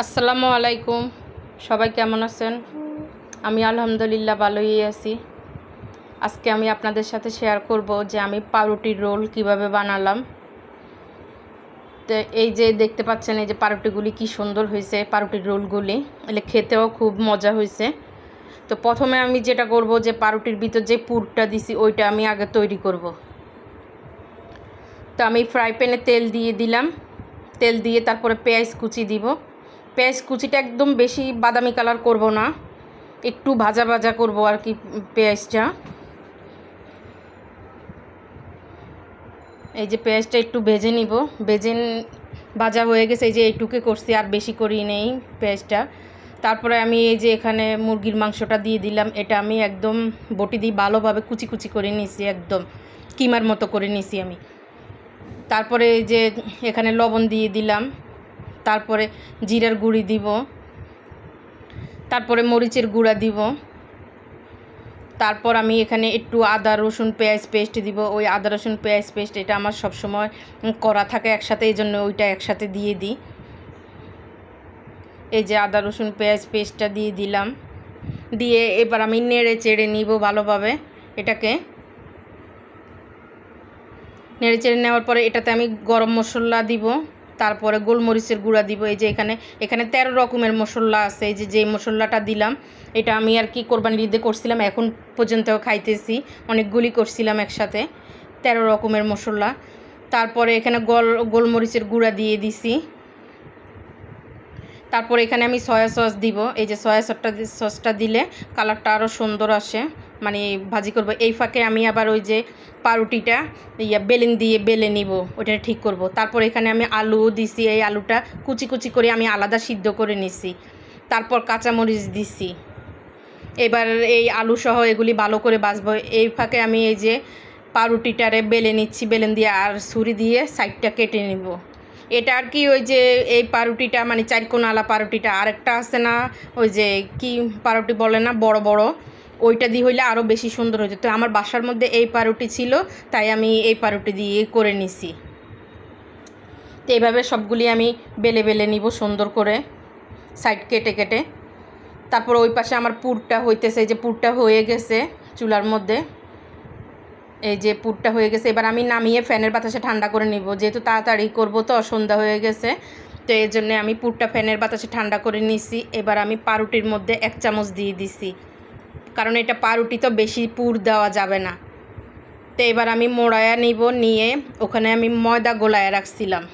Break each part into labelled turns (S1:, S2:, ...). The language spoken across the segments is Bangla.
S1: আসসালামু আলাইকুম। সবাই কেমন আছেন? আমি আলহামদুলিল্লাহ ভালোই আছি। আজকে আমি আপনাদের সাথে শেয়ার করব যে আমি পাউরুটির রোল কীভাবে বানালাম। তো এই যে দেখতে পাচ্ছেন, এই যে পাউরুটিগুলি কি সুন্দর হয়েছে, পাউরুটির রোলগুলি এলে খেতেও খুব মজা হয়েছে। তো প্রথমে আমি যেটা করব যে পাউরুটির ভিতর যে পুরটা দিছি, ওইটা আমি আগে তৈরি করব। তো আমি ফ্রাই প্যানে তেল দিয়ে দিলাম। তেল দিয়ে তারপরে পেঁয়াজ কুচি দিব। পেঁয়াজ কুচিটা একদম বেশি বাদামি কালার করব না। একটু ভাজা ভাজা করব আর কি পেঁয়াজটা। এই যে পেঁয়াজটা একটু ভেজে নিব। ভেজে ভাজা হয়ে গেছে, এই যে এইটুকে করছি, আর বেশি করি নেই পেঁয়াজটা। তারপরে আমি এই যে এখানে মুরগির মাংসটা দিয়ে দিলাম। এটা আমি একদম বটি দিয়ে ভালোভাবে কুচি কুচি করে নিছি, একদম কিমার মতো করে নিছি আমি। তারপরে এই যে এখানে লবণ দিয়ে দিলাম। তারপরে জিরার গুঁড়ি দিব, তারপরে মরিচের গুঁড়া দিব, তারপর আমি এখানে একটু আদা, রসুন, পেঁয়াজ পেস্ট দিব। ওই আদা, রসুন, পেঁয়াজ পেস্ট এটা আমার সবসময় করা থাকে একসাথে, এই জন্য ওইটা একসাথে দিয়ে দিই। এই যে আদা, রসুন, পেঁয়াজ পেস্টটা দিয়ে দিলাম। দিয়ে এবার আমি নেড়ে চেড়ে নিব ভালোভাবে এটাকে। নেড়ে চেড়ে নেওয়ার পরে এটাতে আমি গরম মশলা দিব। তারপরে গোলমরিচের গুঁড়া দিব, এই যে এখানে এখানে তেরো রকমের মশলা আছে, এই যে যে মশলাটা দিলাম, এটা আমি আর কি কোরবানি ঈদে করছিলাম, এখন পর্যন্ত খাইতেছি, অনেকগুলি করছিলাম একসাথে, তেরো রকমের মশলা। তারপরে এখানে গোল, গোলমরিচের গুঁড়া দিয়ে দিছি। তারপর এখানে আমি সয়া সস দিব, এই যে সয়া সসটা সসটা দিলে কালারটা আরও সুন্দর আসে। মানে ভাজি করব। এই ফাঁকে আমি আবার ওই যে পাউরুটিটা, ইয়া বেলেন দিয়ে বেলে নিব ওটা ঠিক করব। তারপর এখানে আমি আলু দিছি, এই আলুটা কুচি কুচি করে আমি আলাদা সিদ্ধ করে নিছি। তারপর কাঁচামরিচ দিছি। এবার এই আলু সহ এগুলি ভালো করে বাছবো এই ফাঁকে আমি এই যে পাউরুটিটারে বেলে নিচ্ছি, বেলেন দিয়ে আর ছুরি দিয়ে সাইডটা কেটে নিব। এটা আর কি ওই যে এই পাউরুটিটা মানে চারকোনালা পাউরুটিটা, আরেকটা আছে না, ওই যে কি পাউরুটি বলে না, বড় বড় ওইটা দিয়ে হইলে আরও বেশি সুন্দর হতো তো আমার বাসার মধ্যে এই পাউরুটি ছিল, তাই আমি এই পাউরুটি দিয়ে করে নিছি। তো এইভাবে সবগুলি আমি বেলে বেলে নিব সুন্দর করে সাইড কেটে কেটে। তারপর ওই পাশে আমার পুরটা হইতেছে যে পুরটা হয়ে গেছে চুলার মধ্যে। এই যে পুরটা হয়ে গেছে, এবার আমি নামিয়ে ফ্যানের বাতাসে ঠান্ডা করে নিব। যেহেতু তাড়াতাড়ি করব তো, সন্ধ্যা হয়ে গেছে। তো এই জন্য আমি পুরটা ফ্যানের বাতাসে ঠান্ডা করে নিছি। এবার আমি পাউরুটির মধ্যে এক চামচ দিয়ে দিছি। কারণ এটা পাউরুটি তো বেশি পুর দেওয়া যাবে না। তো এবার আমি মোড়ায়া নিব, নিয়ে ওখানে আমি ময়দা গোলায় রাখছিলাম।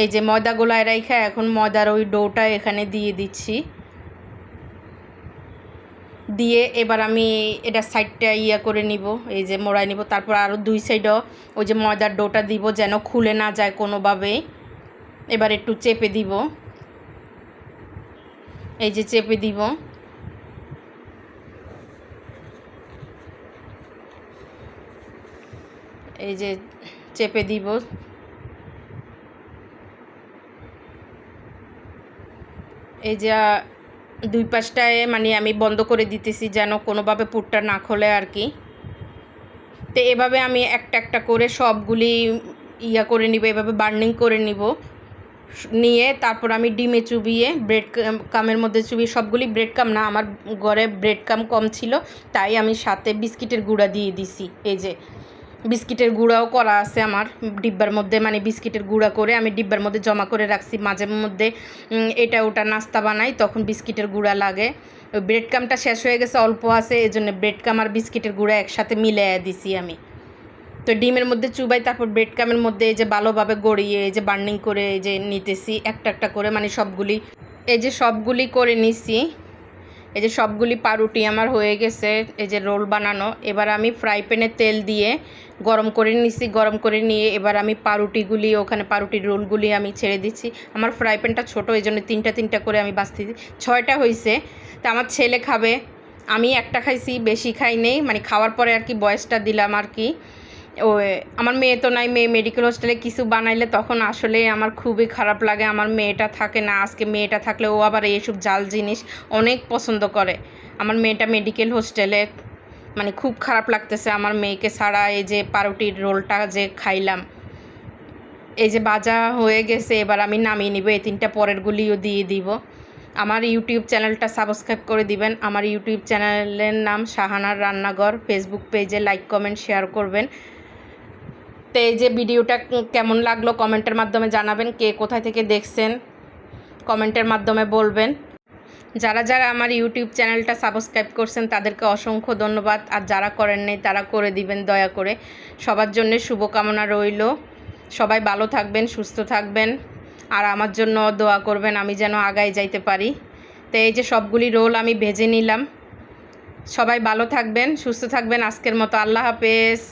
S1: এই যে ময়দা গোলায় রেখে এখন ময়দার ওই ডোটা এখানে দিয়ে দিচ্ছি। দিয়ে এবার আমি এটা সাইডটা ইয়া করে নিব, এই যে মোড়াই নিব। তারপর আরও দুই সাইডও ওই যে ময়দার ডোটা দিব যেন খুলে না যায় কোনোভাবে এবার একটু চেপে দিব। এই যে চেপে দিব। এই যে চেপে দিব। এই যে দুই পাশটায় মানে আমি বন্ধ করে দিতেছি যেন কোনোভাবে পুরটা না খোলে আর কি। তো এভাবে আমি একটা একটা করে সবগুলি ইয়া করে নিব, এভাবে বার্নিং করে নিব। নিয়ে তারপর আমি ডিমে চুবিয়ে ব্রেড কামের মধ্যে চুবিয়ে সবগুলি ব্রেড কাম না, আমার ঘরে ব্রেড কাম কম ছিল, তাই আমি সাথে বিস্কিটের গুঁড়া দিয়ে দিছি। এই যে বিস্কিটের গুঁড়াও করা আছে আমার ডিব্বার মধ্যে মানে বিস্কিটের গুঁড়া করে আমি ডিব্বার মধ্যে জমা করে রাখছি। মাঝে মধ্যে এটা ওটা নাস্তা বানাই, তখন বিস্কিটের গুঁড়া লাগে। ব্রেড কামটা শেষ হয়ে গেছে, অল্প আছে এই জন্য ব্রেড কাম আর বিস্কিটের গুঁড়া একসাথে মিলে দিছি আমি। তো ডিমের মধ্যে চুবাই, তারপর ব্রেড কামের মধ্যে এই যে ভালোভাবে গড়িয়ে, এই যে বার্নিং করে, এই যে নিতেছি, একটা একটা করে মানে সবগুলি, এই যে সবগুলি করে নিছি। এই যে সবগুলি পাউরুটি আমার হয়ে গেছে, এই যে রোল বানানো। এবার আমি ফ্রাই প্যানে তেল দিয়ে গরম করে নিছি, গরম করে নিয়ে এবার আমি পাউরুটিগুলি ওখানে পাউরুটির রোলগুলি আমি ছেড়ে দিচ্ছি। আমার ফ্রাই প্যানটা ছোটো এই জন্য তিনটা তিনটা করে আমি বাঁচতেছি ছয়টা হয়েছে তা আমার ছেলে খাবে। আমি একটা খাইছি, বেশি খাই নেই। মানে খাওয়ার পরে আর কি বয়সটা দিলাম আর কি। ও, আমার মেয়ে তো নাই, মেয়ে মেডিকেল হোস্টেলে কিছু বানাইলে তখন আসলে আমার খুবই খারাপ লাগে, আমার মেয়েটা থাকে না, আজকে মেয়েটা থাকলে ও আবার এইসব জাল জিনিস অনেক পছন্দ করে। আমার মেয়েটা মেডিকেল হোস্টেলে মানে খুব খারাপ লাগতেছে, আমার মেয়েকে ছাড়া এই যে পাউরুটির রোলটা যে খাইলাম। এই যে বাজা হয়ে গেছে, এবার আমি নামিয়ে নিব, এই তিনটা পরেরগুলিও দিয়ে দিব। আমার ইউটিউব চ্যানেলটা সাবস্ক্রাইব করে দিবেন, আমার ইউটিউব চ্যানেলের নাম শাহানার রান্নাঘর ফেসবুক পেজে লাইক কমেন্ট শেয়ার করবেন। তো এই যে ভিডিওটা কেমন লাগল কমেন্টের মাধ্যমে জানাবেন, কে কোথায় থেকে দেখছেন, কমেন্টের মাধ্যমে বলবেন। যারা যারা আমার ইউটিউব চ্যানেলটা সাবস্ক্রাইব করছেন, তাদেরকে অসংখ্য ধন্যবাদ। আর যারা করেন নাই, তারা করে দিবেন দয়া করে। সবার জন্য শুভকামনা রইল। সবাই ভালো থাকবেন, সুস্থ থাকবেন। আর আমার জন্য দোয়া করবেন, আমি যেন আগায় যাইতে পারি। তো এই যে সবগুলি রোল আমি ভেজে নিলাম। সবাই ভালো থাকবেন, সুস্থ থাকবেন। আজকের মতো আল্লাহ হাফেজ।